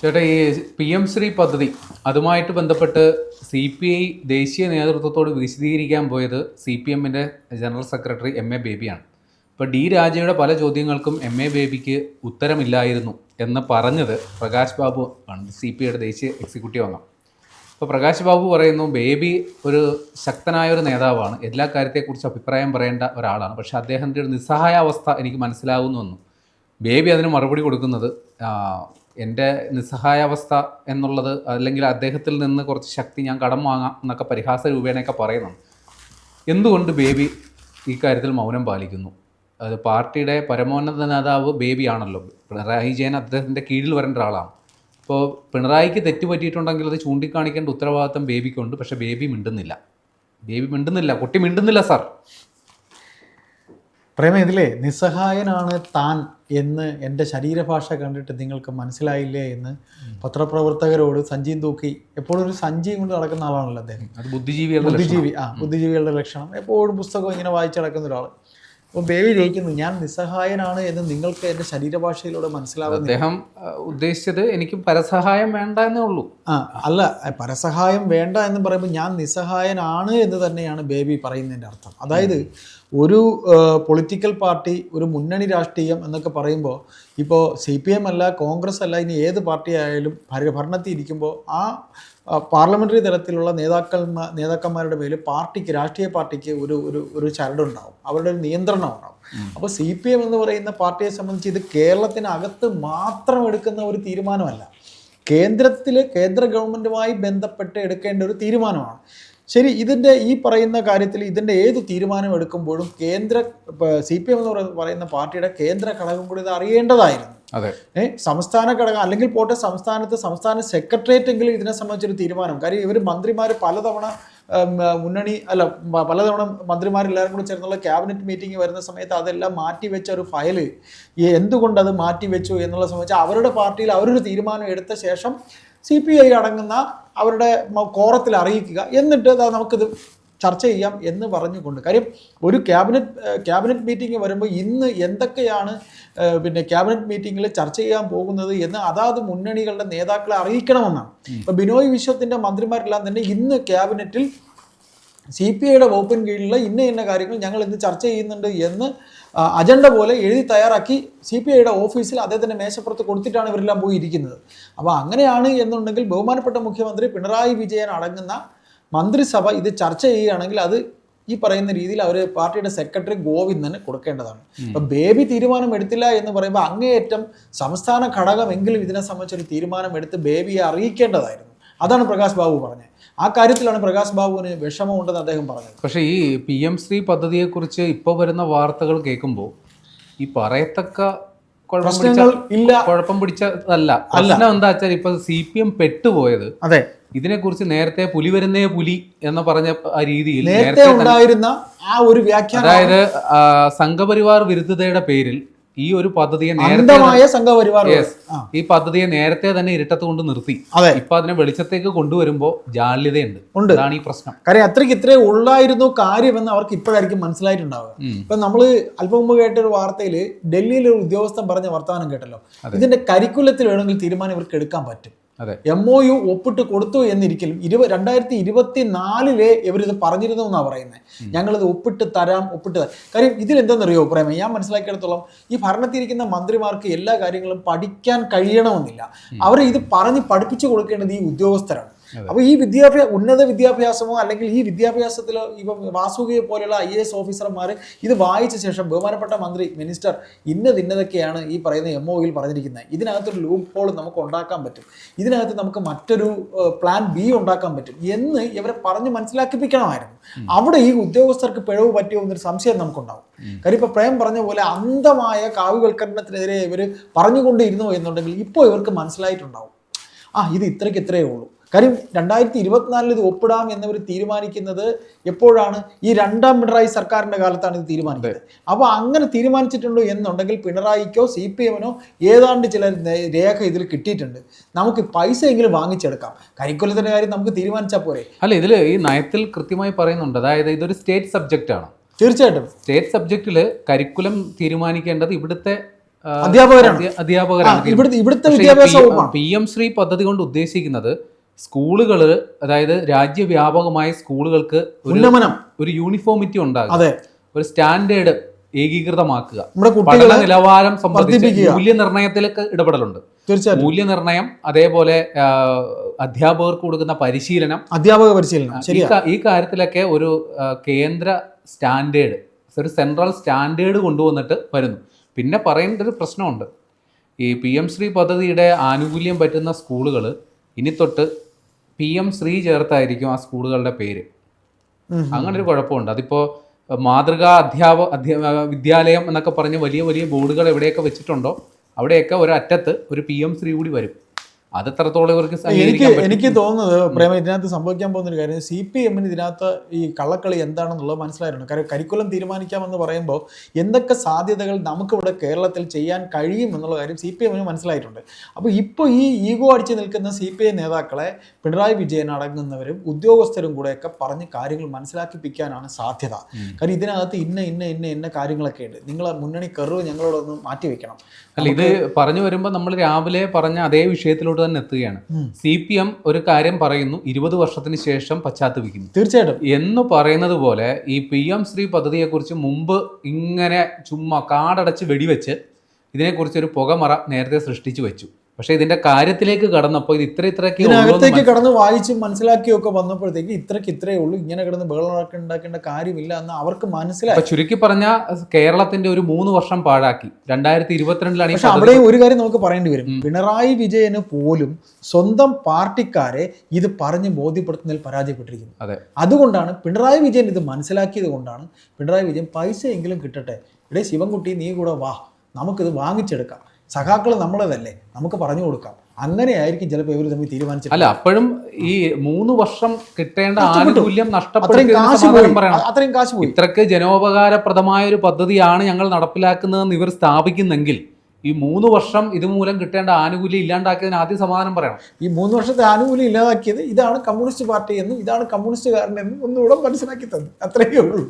ചേട്ടാ ഈ P M Shri പദ്ധതി അതുമായിട്ട് ബന്ധപ്പെട്ട് സി പി ഐ ദേശീയ നേതൃത്വത്തോട് വിശദീകരിക്കാൻ പോയത് സി പി എമ്മിന്റെ ജനറൽ സെക്രട്ടറി എം എ ബേബിയാണ്. ഇപ്പോൾ ഡി രാജയുടെ പല ചോദ്യങ്ങൾക്കും എം എ ബേബിക്ക് ഉത്തരമില്ലായിരുന്നു എന്ന് പറഞ്ഞത് പ്രകാശ് ബാബു ആണ് സി പി ഐയുടെ ദേശീയ എക്സിക്യൂട്ടീവ് അംഗം. ഇപ്പോൾ പ്രകാശ് ബാബു പറയുന്നു ബേബി ഒരു ശക്തനായ ഒരു നേതാവാണ്. എല്ലാ കാര്യത്തെക്കുറിച്ച് അഭിപ്രായം പറയേണ്ട ഒരാളാണ്. പക്ഷേ അദ്ദേഹത്തിന്റെ ഒരു നിസ്സഹായാവസ്ഥ എനിക്ക് മനസ്സിലാകുന്നുവെന്നു ബേബി അതിന് മറുപടി കൊടുക്കുന്നത് എന്റെ നിസ്സഹായാവസ്ഥ എന്നുള്ളത് അല്ലെങ്കിൽ അദ്ദേഹത്തിൽ നിന്ന് കുറച്ച് ശക്തി ഞാൻ കടം വാങ്ങാം എന്നൊക്കെ പരിഹാസ രൂപേണയൊക്കെ പറയുന്നുണ്ട്. എന്തുകൊണ്ട് ബേബി ഈ കാര്യത്തിൽ മൗനം പാലിക്കുന്നു? അത് പാർട്ടിയുടെ പരമോന്നത നേതാവ് ബേബിയാണല്ലോ. പിണറായി വിജയൻ അദ്ദേഹത്തിന്റെ കീഴിൽ വരേണ്ട ഒരാളാണ്. അപ്പോൾ പിണറായിക്ക് തെറ്റ് പറ്റിയിട്ടുണ്ടെങ്കിൽ അത് ചൂണ്ടിക്കാണിക്കേണ്ട ഉത്തരവാദിത്തം ബേബിക്കുണ്ട്. പക്ഷേ ബേബി മിണ്ടുന്നില്ല. ബേബി മിണ്ടുന്നില്ല. കുട്ടി മിണ്ടുന്നില്ല സാർ. പ്രേമ ഇതിലേ നിസ്സഹായനാണ് താൻ എന്ന് എന്റെ ശരീരഭാഷ കണ്ടിട്ട് നിങ്ങൾക്ക് മനസ്സിലായില്ലേ എന്ന് പത്രപ്രവർത്തകരോട് സഞ്ജീവ് തൂക്കി എപ്പോഴും ഒരു സഞ്ജീവ് കൊണ്ട് നടക്കുന്ന ആളാണല്ലോ അദ്ദേഹം. അത് ബുദ്ധിജീവികളുടെ ബുദ്ധിജീവി ആ ബുദ്ധിജീവികളുടെ ലക്ഷണം. എപ്പോഴും പുസ്തകം ഇങ്ങനെ വായിച്ചു നടക്കുന്ന ഒരാൾ അപ്പോൾ ബേബി ജയിക്കുന്നു ഞാൻ നിസ്സഹായനാണ് എന്ന് നിങ്ങൾക്ക് എന്റെ ശരീരഭാഷയിലൂടെ മനസ്സിലാവുന്നില്ല. അദ്ദേഹം ഉദ്ദേശിച്ചത് എനിക്ക് പരസഹായം വേണ്ട എന്നേ ഉള്ളൂ. ആ അല്ല പരസഹായം വേണ്ട എന്ന് പറയുമ്പോൾ ഞാൻ നിസ്സഹായനാണ് എന്ന് തന്നെയാണ് ബേബി പറയുന്നതിന്റെ അർത്ഥം. അതായത് ഒരു പൊളിറ്റിക്കൽ പാർട്ടി ഒരു മുന്നണി രാഷ്ട്രീയം എന്നൊക്കെ പറയുമ്പോൾ ഇപ്പോൾ സി പി എം അല്ല കോൺഗ്രസ് അല്ല ഇനി ഏത് പാർട്ടി ആയാലും ഭര- ഭരണത്തിൽ ഇരിക്കുമ്പോൾ ആ പാർലമെന്ററി തലത്തിലുള്ള നേതാക്കന്മാർ നേതാക്കന്മാരുടെ മേൽ പാർട്ടിക്ക് രാഷ്ട്രീയ പാർട്ടിക്ക് ഒരു ഒരു ഒരു ചരടുണ്ടാവും അവരുടെ ഒരു നിയന്ത്രണം ഉണ്ടാവും. അപ്പോൾ സി പി എം എന്ന് പറയുന്ന പാർട്ടിയെ സംബന്ധിച്ച് ഇത് കേരളത്തിനകത്ത് മാത്രം എടുക്കുന്ന ഒരു തീരുമാനമല്ല. കേന്ദ്രത്തിൽ കേന്ദ്ര ഗവൺമെന്റുമായി ബന്ധപ്പെട്ട് എടുക്കേണ്ട ഒരു തീരുമാനമാണ്. ശരി ഇതിന്റെ ഈ പറയുന്ന കാര്യത്തിൽ ഇതിന്റെ ഏത് തീരുമാനം എടുക്കുമ്പോഴും കേന്ദ്ര സി പി എം എന്ന് പറയുന്ന- പാർട്ടിയുടെ കേന്ദ്ര ഘടകം കൂടി ഇത് അറിയേണ്ടതായിരുന്നു. അതെ. ഏഹ് സംസ്ഥാന ഘടകം അല്ലെങ്കിൽ പോട്ടെ സംസ്ഥാനത്ത് സംസ്ഥാന സെക്രട്ടേറിയറ്റ് എങ്കിലും ഇതിനെ സംബന്ധിച്ചൊരു തീരുമാനം. കാര്യം ഇവർ മന്ത്രിമാർ പലതവണ മുന്നണി അല്ല പലതവണ മന്ത്രിമാരെല്ലാവരും കൂടി ചേർന്നുള്ള ക്യാബിനറ്റ് മീറ്റിംഗ് വരുന്ന സമയത്ത് അതെല്ലാം മാറ്റി വെച്ച ഒരു ഫയൽ എന്തുകൊണ്ടത് എന്തുകൊണ്ട് അത് മാറ്റിവെച്ചു എന്നുള്ള സംബന്ധിച്ച് അവരുടെ പാർട്ടിയിൽ അവരൊരു തീരുമാനം എടുത്ത ശേഷം സി പി ഐ അടങ്ങുന്ന അവരുടെ കോറത്തിൽ അറിയിക്കുക. എന്നിട്ട് നമുക്കിത് ചർച്ച ചെയ്യാം എന്ന് പറഞ്ഞുകൊണ്ട്. കാര്യം ഒരു ക്യാബിനറ്റ് ക്യാബിനറ്റ് മീറ്റിംഗ് വരുമ്പോൾ ഇന്ന് എന്തൊക്കെയാണ് പിന്നെ ക്യാബിനറ്റ് മീറ്റിങ്ങിൽ ചർച്ച ചെയ്യാൻ പോകുന്നത് എന്ന് അതാത് മുന്നണികളുടെ നേതാക്കളെ അറിയിക്കണമെന്നാണ്. ഇപ്പം ബിനോയ് വിശ്വത്തിന്റെ മന്ത്രിമാരെല്ലാം തന്നെ ഇന്ന് ക്യാബിനറ്റിൽ സി പി ഐയുടെ വകുപ്പിന് കീഴിലുള്ള ഇന്ന ഇന്ന കാര്യങ്ങൾ ഞങ്ങൾ ഇന്ന് ചർച്ച ചെയ്യുന്നുണ്ട് എന്ന് അജണ്ട പോലെ എഴുതി തയ്യാറാക്കി സി പി ഐയുടെ ഓഫീസിൽ അദ്ദേഹത്തിന്റെ മേശപ്പുറത്ത് കൊടുത്തിട്ടാണ് ഇവരെല്ലാം പോയി ഇരിക്കുന്നത് അപ്പോൾ അങ്ങനെയാണ് എന്നുണ്ടെങ്കിൽ ബഹുമാനപ്പെട്ട മുഖ്യമന്ത്രി പിണറായി വിജയൻ അടങ്ങുന്ന മന്ത്രിസഭ ഇത് ചർച്ച ചെയ്യുകയാണെങ്കിൽ അത് ഈ പറയുന്ന രീതിയിൽ അവർ പാർട്ടിയുടെ സെക്രട്ടറി ഗോവിന്ദന് കൊടുക്കേണ്ടതാണ്. അപ്പം ബേബി തീരുമാനം എടുത്തില്ല എന്ന് പറയുമ്പോൾ അങ്ങേയറ്റം സംസ്ഥാന ഘടകമെങ്കിലും ഇതിനെ സംബന്ധിച്ചൊരു തീരുമാനം എടുത്ത് ബേബിയെ അറിയിക്കേണ്ടതായിരുന്നു. അതാണ് പ്രകാശ് ബാബു പറഞ്ഞത്. ആ കാര്യത്തിലാണ് പ്രകാശ് ബാബുവിന് വിഷമമുണ്ടെന്ന് അദ്ദേഹം പറഞ്ഞത്. പക്ഷേ ഈ പി എം ശ്രീ പദ്ധതിയെക്കുറിച്ച് ഇപ്പോൾ വരുന്ന വാർത്തകൾ കേൾക്കുമ്പോൾ ഈ പറയത്തക്ക കുഴപ്പം പ്രശ്നങ്ങൾ ഇല്ല. കുഴപ്പം പിടിച്ചതല്ല. പ്രശ്നം എന്താ വെച്ചാൽ ഇപ്പൊ സി പി എം പെട്ടുപോയത്. അതെ. ഇതിനെക്കുറിച്ച് നേരത്തെ പുലി വരുന്നേ പുലി എന്ന് പറഞ്ഞ ആ രീതിയിൽ നേരത്തെ ഉണ്ടായിരുന്ന ആ ഒരു വ്യാഖ്യാനം അതായത് സംഘപരിവാർ വിരുദ്ധതയുടെ പേരിൽ ഈ ഒരു പദ്ധതിയെ നേരത്തെ സംഘപരിവാർ ഈ പദ്ധതിയെ നേരത്തെ തന്നെ ഇരട്ടത്ത് കൊണ്ട് നിർത്തി. അതെ. ഇപ്പൊ അതിനെ വെളിച്ചത്തേക്ക് കൊണ്ടുവരുമ്പോൾ ജാള്യതയുണ്ട്. ഉണ്ട്. അതാണ് ഈ പ്രശ്നം. കാര്യം അത്രയ്ക്ക് ഇത്രേ ഉള്ളായിരുന്നു കാര്യമെന്ന് അവർക്ക് ഇപ്പോഴായിരിക്കും മനസ്സിലായിട്ടുണ്ടാവുക. ഇപ്പൊ നമ്മൾ അല്പം മുമ്പ് കേട്ട ഒരു വാർത്തയിൽ ഡൽഹിയിലെ ഒരു ഉദ്യോഗസ്ഥൻ പറഞ്ഞ വർത്തമാനം കേട്ടല്ലോ. ഇതിന്റെ കരിക്കുലത്തിൽ വേണമെങ്കിൽ തീരുമാനം ഇവർക്ക് എടുക്കാൻ പറ്റും. എം ഒ യു ഒപ്പിട്ട് കൊടുത്തു എന്നിരിക്കലും ഇരുപ രണ്ടായിരത്തി ഇരുപത്തി നാലിലെ ഇവരിത് പറഞ്ഞിരുന്നു എന്നാണ് പറയുന്നത് ഞങ്ങളിത് ഒപ്പിട്ട് തരാം ഒപ്പിട്ട് തരാം. കാര്യം ഇതിലെന്തെന്നറിയോ പ്രേമ ഞാൻ മനസ്സിലാക്കിയിടത്തോളം ഈ ഭരണത്തിരിക്കുന്ന മന്ത്രിമാർക്ക് എല്ലാ കാര്യങ്ങളും പഠിക്കാൻ കഴിയണമെന്നില്ല. അവർ ഇത് പറഞ്ഞ് പഠിപ്പിച്ചു കൊടുക്കേണ്ടത് ഈ ഉദ്യോഗസ്ഥരാണ്. അപ്പോൾ ഈ വിദ്യാഭ്യാസ ഉന്നത വിദ്യാഭ്യാസമോ അല്ലെങ്കിൽ ഈ വിദ്യാഭ്യാസത്തിലോ ഇപ്പം വാസുകയെ പോലെയുള്ള ഐ എ എസ് ഓഫീസർമാർ ഇത് വായിച്ച ശേഷം ബഹുമാനപ്പെട്ട മന്ത്രി മിനിസ്റ്റർ ഇന്നത് ഇന്നതൊക്കെയാണ് ഈ പറയുന്ന എം ഒയിൽ പറഞ്ഞിരിക്കുന്നത് ഇതിനകത്തൊരു ലൂപ്പ് ഹോൾ നമുക്ക് ഉണ്ടാക്കാൻ പറ്റും. ഇതിനകത്ത് നമുക്ക് മറ്റൊരു പ്ലാൻ ബി ഉണ്ടാക്കാൻ പറ്റും എന്ന് ഇവരെ പറഞ്ഞ് മനസ്സിലാക്കിപ്പിക്കണമായിരുന്നു. അവിടെ ഈ ഉദ്യോഗസ്ഥർക്ക് പിഴവ് പറ്റിയോ എന്നൊരു സംശയം നമുക്കുണ്ടാവും. കാര്യം ഇപ്പൊ പ്രേം പറഞ്ഞ പോലെ അന്ധമായ കാവ്യവൽക്കരണത്തിനെതിരെ ഇവർ പറഞ്ഞുകൊണ്ടിരുന്നു എന്നുണ്ടെങ്കിൽ ഇപ്പോൾ ഇവർക്ക് മനസ്സിലായിട്ടുണ്ടാവും. ആ ഇത് ഇത്രയ്ക്ക് ഇത്രയേ ഉള്ളൂ. കാര്യം രണ്ടായിരത്തി ഇരുപത്തിനാലിൽ ഇത് ഒപ്പിടാം എന്നവർ തീരുമാനിക്കുന്നത് എപ്പോഴാണ്? ഈ രണ്ടാം പിണറായി സർക്കാരിന്റെ കാലത്താണ് ഇത് തീരുമാനിക്കുന്നത്. അപ്പോൾ അങ്ങനെ തീരുമാനിച്ചിട്ടുണ്ടോ എന്നുണ്ടെങ്കിൽ പിണറായിക്കോ സി പി എമ്മിനോ ഏതാണ്ട് ചില രേഖ ഇതിൽ കിട്ടിയിട്ടുണ്ട്. നമുക്ക് പൈസ എങ്കിലും വാങ്ങിച്ചെടുക്കാം. കരിക്കുലത്തിന്റെ കാര്യം നമുക്ക് തീരുമാനിച്ചാൽ പോരെ. അല്ല ഇതിൽ ഈ നയത്തിൽ കൃത്യമായി പറയുന്നുണ്ട്. അതായത് ഇതൊരു സ്റ്റേറ്റ് സബ്ജക്റ്റ് ആണ്. തീർച്ചയായിട്ടും. സ്റ്റേറ്റ് സബ്ജക്റ്റിൽ കരിക്കുലം തീരുമാനിക്കേണ്ടത് ഇവിടുത്തെ അധ്യാപകരാണ്. അധ്യാപകരാണ്. ഇവിടുത്തെ വിദ്യാഭ്യാസ പി എം ശ്രീ പദ്ധതി കൊണ്ട് ഉദ്ദേശിക്കുന്നത് സ്കൂളുകൾ അതായത് രാജ്യവ്യാപകമായ സ്കൂളുകൾക്ക് ഒരു ഉന്നമനം. ഒരു യൂണിഫോമിറ്റി ഉണ്ടാകും. അതെ. ഒരു സ്റ്റാൻഡേർഡ് ഏകീകൃതമാക്കുക. നമ്മുടെ പഠന നിലവാരം സംബന്ധിച്ച് മൂല്യനിർണയത്തിലൊക്കെ മൂല്യനിർണയത്തിലൊക്കെ ഇടപെടലുണ്ട്. മൂല്യനിർണയം മൂല്യനിർണയം അതേപോലെ അധ്യാപകർക്ക് കൊടുക്കുന്ന പരിശീലനം. അധ്യാപക പരിശീലനം. ഈ കാര്യത്തിലൊക്കെ ഒരു കേന്ദ്ര സ്റ്റാൻഡേർഡ് ഒരു സെൻട്രൽ സ്റ്റാൻഡേർഡ് കൊണ്ടുവന്നിട്ട് വരുന്നു. പിന്നെ പറയേണ്ട ഒരു പ്രശ്നമുണ്ട്. ഈ പി എം ശ്രീ പദ്ധതിയുടെ ആനുകൂല്യം പറ്റുന്ന സ്കൂളുകൾ ഇനി തൊട്ട് പി എം ശ്രീ ചേർത്തായിരിക്കും ആ സ്കൂളുകളുടെ പേര്. അങ്ങനെ ഒരു കുഴപ്പമുണ്ട്. അതിപ്പോൾ മാതൃകാ അധ്യാപ അധ്യാ വിദ്യാലയം എന്നൊക്കെ പറഞ്ഞ് വലിയ വലിയ ബോർഡുകൾ എവിടെയൊക്കെ വെച്ചിട്ടുണ്ടോ അവിടെയൊക്കെ ഒരു അറ്റത്ത് ഒരു പി എം ശ്രീ കൂടി വരും. അത് എത്രത്തോളം ഇവർക്ക് എനിക്ക്? എനിക്ക് തോന്നുന്നത് പ്രേമ ഇതിനകത്ത് സംഭവിക്കാൻ പോകുന്ന ഒരു കാര്യം സി പി എമ്മിന് ഇതിനകത്ത് ഈ കള്ളക്കളി എന്താണെന്നുള്ളത് മനസ്സിലായിരുന്നു കാര്യം കരിക്കുലം തീരുമാനിക്കാമെന്ന് പറയുമ്പോൾ എന്തൊക്കെ സാധ്യതകൾ നമുക്കിവിടെ കേരളത്തിൽ ചെയ്യാൻ കഴിയും എന്നുള്ള കാര്യം സി പി എമ്മിന് മനസ്സിലായിട്ടുണ്ട്. അപ്പോൾ ഇപ്പോൾ ഈ ഈഗോ അടിച്ച് നിൽക്കുന്ന സി പി ഐ നേതാക്കളെ പിണറായി വിജയൻ അടങ്ങുന്നവരും ഉദ്യോഗസ്ഥരും കൂടെയൊക്കെ പറഞ്ഞ് കാര്യങ്ങൾ മനസ്സിലാക്കിപ്പിക്കാനാണ് സാധ്യത. കാര്യം ഇതിനകത്ത് ഇന്ന ഇന്ന ഇന്ന ഇന്ന കാര്യങ്ങളൊക്കെ ഉണ്ട്. നിങ്ങൾ മുന്നണി കെറിവ് ഞങ്ങളോടൊന്ന് മാറ്റി വെക്കണം അല്ല ഇത് പറഞ്ഞു വരുമ്പോൾ നമ്മൾ രാവിലെ പറഞ്ഞ അതേ വിഷയത്തിലോട്ട് തന്നെ എത്തുകയാണ്. സി പി എം ഒരു കാര്യം പറയുന്നു ഇരുപത് വർഷത്തിന് ശേഷം പശ്ചാത്തപിക്കുന്നു. തീർച്ചയായിട്ടും. എന്ന് പറയുന്നത് പോലെ ഈ പി എം ശ്രീ പദ്ധതിയെക്കുറിച്ച് മുമ്പ് ഇങ്ങനെ ചുമ്മാ കാടടച്ച് വെടിവെച്ച് ഇതിനെക്കുറിച്ച് ഒരു പുകമറ നേരത്തെ സൃഷ്ടിച്ചു വെച്ചു. പക്ഷേ ഇതിന്റെ കാര്യത്തിലേക്ക് കടന്നപ്പോൾ ഇത് ഇത്ര ഇത്രയ്ക്ക് ഇതിനകത്തേക്ക് കടന്ന് വായിച്ച് മനസ്സിലാക്കിയൊക്കെ വന്നപ്പോഴത്തേക്ക് ഇത്രയ്ക്ക് ഇത്രയേ ഉള്ളൂ. ഇങ്ങനെ കിടന്ന് ബഹളം ഉണ്ടാക്കേണ്ട കാര്യമില്ല എന്ന് അവർക്ക് മനസ്സിലായി. ചുരുക്കി പറഞ്ഞ കേരളത്തിന്റെ ഒരു മൂന്ന് വർഷം പാഴാക്കി. രണ്ടായിരത്തി ഇരുപത്തിരണ്ടിലാണ് പക്ഷെ അവിടെ ഒരു കാര്യം നമുക്ക് പറയേണ്ടി വരും. പിണറായി വിജയന് പോലും സ്വന്തം പാർട്ടിക്കാരെ ഇത് പറഞ്ഞ് ബോധ്യപ്പെടുത്തുന്നതിൽ പരാജയപ്പെട്ടിരിക്കുന്നു. അതെ. അതുകൊണ്ടാണ് പിണറായി വിജയൻ ഇത് മനസ്സിലാക്കിയത് കൊണ്ടാണ് പിണറായി വിജയൻ പൈസ എങ്കിലും കിട്ടട്ടെ. ഇടേ ശിവൻകുട്ടി നീ കൂടെ വാ. നമുക്കിത് വാങ്ങിച്ചെടുക്കാം. സഖാക്കൾ നമ്മളതല്ലേ? നമുക്ക് പറഞ്ഞു കൊടുക്കാം. അങ്ങനെയായിരിക്കും ചിലപ്പോൾ ഇവർ തമ്മിൽ തീരുമാനിച്ചത് അല്ല അപ്പോഴും ഈ മൂന്ന് വർഷം കിട്ടേണ്ട നഷ്ടപ്പെട്ടു. ആനുകൂല്യം അത്രയും നഷ്ടപ്പെടുത്തിയതിന് കാശ് പോയി. ഇത്രക്ക് ജനോപകാരപ്രദമായ ഒരു പദ്ധതിയാണ് ഞങ്ങൾ നടപ്പിലാക്കുന്നതെന്ന് ഇവർ സ്ഥാപിക്കുന്നെങ്കിൽ ഈ മൂന്ന് വർഷം ഇതുമൂലം കിട്ടേണ്ട ആനുകൂല്യം ഇല്ലാണ്ടാക്കിയതിന് ആദ്യം സമാധാനം പറയണം. ഈ മൂന്ന് വർഷത്തെ ആനുകൂല്യം ഇല്ലാതാക്കിയത് ഇതാണ് കമ്മ്യൂണിസ്റ്റ് പാർട്ടി എന്നും ഇതാണ് കമ്മ്യൂണിസ്റ്റുകാരൻ എന്നും ഒന്നുകൂടെ മനസ്സിലാക്കി തന്നു. അത്രയേ ഉള്ളൂ.